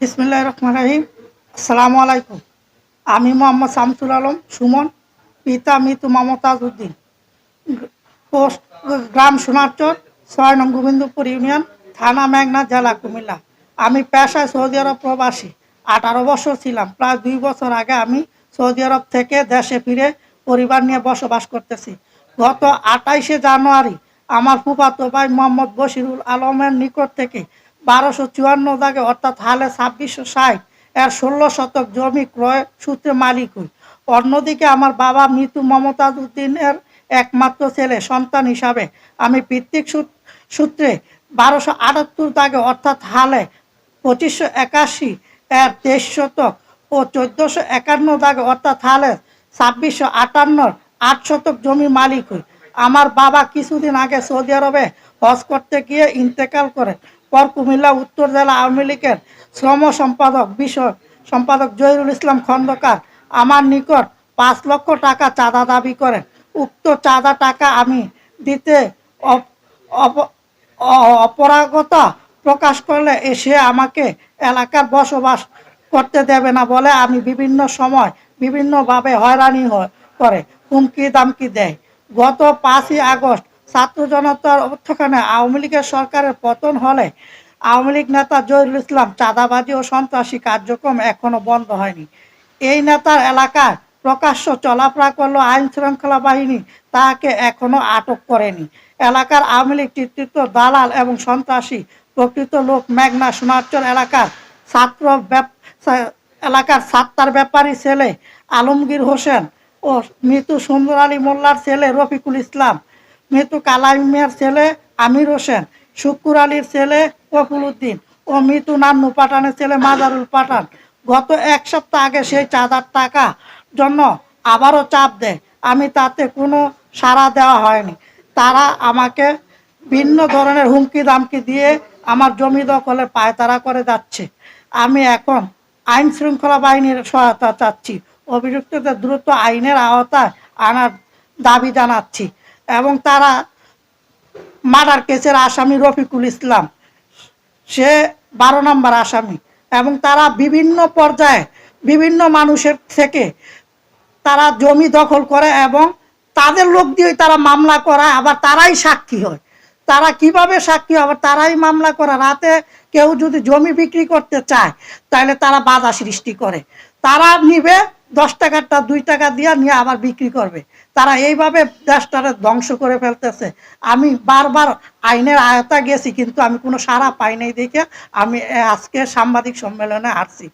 বিসমুল্লাহ রহমান রাহিম আসসালামু আলাইকুম। আমি মোহাম্মদ শামসুল আলম সুমন, পিতা মিতু মমতাজ উদ্দিন পোস্ট গ্রাম সোনারচর, ছয় নং গোবিন্দপুর ইউনিয়ন, থানা মেঘনা জেলা কুমিল্লা। আমি পেশায় সৌদি আরব প্রবাসী। আঠারো বছর ছিলাম। প্রায় দুই বছর আগে আমি সৌদি আরব থেকে দেশে ফিরে পরিবার নিয়ে বসবাস করতেছি। গত আঠাইশে জানুয়ারি আমার ফুফাতো ভাই মোহাম্মদ বশিরুল আলমের নিকট থেকে বারোশো চুয়ান্ন দাগে, অর্থাৎ হালে ছাব্বিশশো ষাট, এর ষোলো শতক জমি ক্রয় সূত্রে মালিক হই। অন্যদিকে আমার বাবা মৃত্যু মমতাজ উদ্দিনের একমাত্র ছেলে, সন্তান হিসাবে আমি সূত- সূত্রে বারোশো আটাত্তর দাগে, অর্থাৎ হালে পঁচিশশো একাশি, এর তেইশ শতক ও চোদ্দোশো একান্ন দাগে, অর্থাৎ হালে ছাব্বিশশো আটান্নর আট শতক জমি মালিক হই। আমার বাবা কিছুদিন আগে সৌদি আরবে হজ করতে গিয়ে ইন্তেকাল করে। পর কুমিল্লা, উত্তর জেলা আওয়ামী লীগের শ্রম সম্পাদক, বিষয় সম্পাদক জহিরুল ইসলাম খন্দকার আমার নিকট পাঁচ লক্ষ টাকা চাঁদা দাবি করেন। উক্ত চাঁদা টাকা আমি দিতে অপরাগতা প্রকাশ করলে এসে আমাকে এলাকার বসবাস করতে দেবে না বলে আমি বিভিন্ন সময় বিভিন্নভাবে হয়রানি হয়, করে। হুমকি দামকি দেয়। গত পাঁচই আগস্ট ছাত্র জনতার অভ্যুত্থানে আওয়ামী লীগের সরকারের পতন হলে আওয়ামী লীগ নেতা জহিরুল ইসলাম চাঁদাবাজি ও সন্ত্রাসী কার্যক্রম এখনও বন্ধ হয়নি। এই নেতার এলাকায় প্রকাশ্য চলাফেরা করল আইন শৃঙ্খলা বাহিনী তাকে এখনও আটক করেনি। এলাকার আওয়ামী লীগ নেতৃত্ব দালাল এবং সন্ত্রাসী প্রকৃত লোক মেঘনা সোনারচর এলাকার ছাত্র এলাকার সাত্তার ব্যাপারী ছেলে আলমগীর হোসেন ও মৃত্যু সুন্দর আলী মোল্লার ছেলে রফিকুল ইসলাম। মৃত্যু কালাইমের ছেলে আমির হোসেন। শুকুর আলীর ছেলে কফুল উদ্দিন। ও মৃত্যু নান্নু পাঠানের ছেলে মাজারুল পাঠান। গত এক সপ্তাহ আগে সেই চাঁদার টাকা জন্য আবারও চাপ দেয়। আমি তাতে কোনো সাড়া দেওয়া হয়নি। তারা আমাকে ভিন্ন ধরনের হুমকি দামকি দিয়ে আমার জমি দখলে পায়তারা করে যাচ্ছে। আমি এখন আইন শৃঙ্খলা বাহিনীর সহায়তা চাচ্ছি। অভিযুক্তদের দ্রুত আইনের আওতায় আনার দাবি জানাচ্ছি এবং তারা মার্ডার কেসের আসামি রফিকুল ইসলাম। সে বারো নম্বর আসামি এবং তারা বিভিন্ন পর্যায়ে বিভিন্ন মানুষের থেকে তারা জমি দখল করে এবং তাদের লোক দিয়ে তারা মামলা করা আবার তারাই সাক্ষী হয়। তারা কীভাবে সাক্ষী হবে তারাই মামলা করে। রাতে কেউ যদি জমি বিক্রি করতে চায় তাহলে তারা বাধা সৃষ্টি করে। তারা নিবে দশ টাকারটা দুই টাকা দিয়ে নিয়ে আবার বিক্রি করবে। তারা এইভাবে দেশটারে ধ্বংস করে ফেলতেছে। আমি বারবার আইনের আয়তা গেছি, কিন্তু আমি কোনো সাড়া পাই নাই দেখে আমি আজকে সাংবাদিক সম্মেলনে আসছি